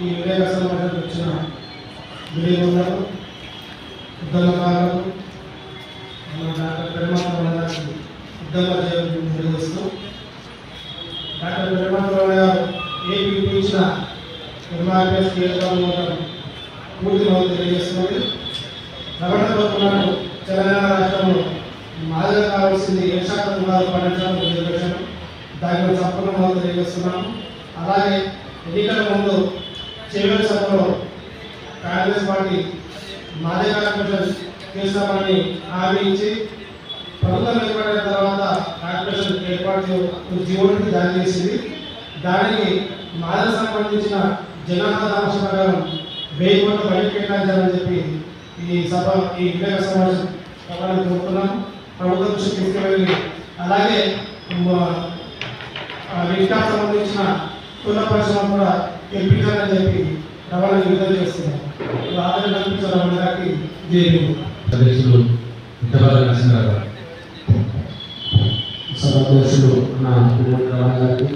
ఈ వివేక సమాజానికి వచ్చిన విలేకరులకు ఉద్యమకారులకు మన డాక్టర్ పెరుమాత్మ గారికి ఉద్యమ జయంతి నిర్వహిస్తూ డాక్టర్ పెరుమాత్మ గారు ఏ పిలిపించిన ఎంఆర్ఎస్ కేంద్రం పూర్తి మద్దతు తెలియజేస్తున్నది. రమణతో తెలంగాణ రాష్ట్రంలో మాదిరి కావాల్సింది ఏ శాతం రుణాలు పండించడం రిజర్వేషన్ దానికి సంపూర్ణ మనం తెలియజేస్తున్నాము. అలాగే ఎన్నికల ముందు చివరి సభలో కాంగ్రెస్ పార్టీ మాదే కార్పొరేషన్ చేస్తామని హామీ ఇచ్చి ప్రభుత్వం ఏర్పడిన తర్వాత కార్పొరేషన్ ఏర్పాటు జీవోనికి దారి చేసింది దానికి మాదకు సంబంధించిన జనాభా సమస్య ప్రకారం వెయ్యి కోట్లు బయట కేటాయించాలని చెప్పి ఈ సభ ఈ వివేక సమావేశం సభని కోరుతున్నాం. ప్రభుత్వం దృష్టికి తీసుకువెళ్ళి అలాగే మ- సంబంధించిన కుల పరిశ్రమ కూడా తెప్పించాలని చెప్పి రవాణా విడుదల చేస్తున్నాం ఆదరణ కల్పించిన రవాణా గారికి జైలు అధ్యక్షులు ఇంతవరకు నరసింహారావు సభాధ్యక్షులు నా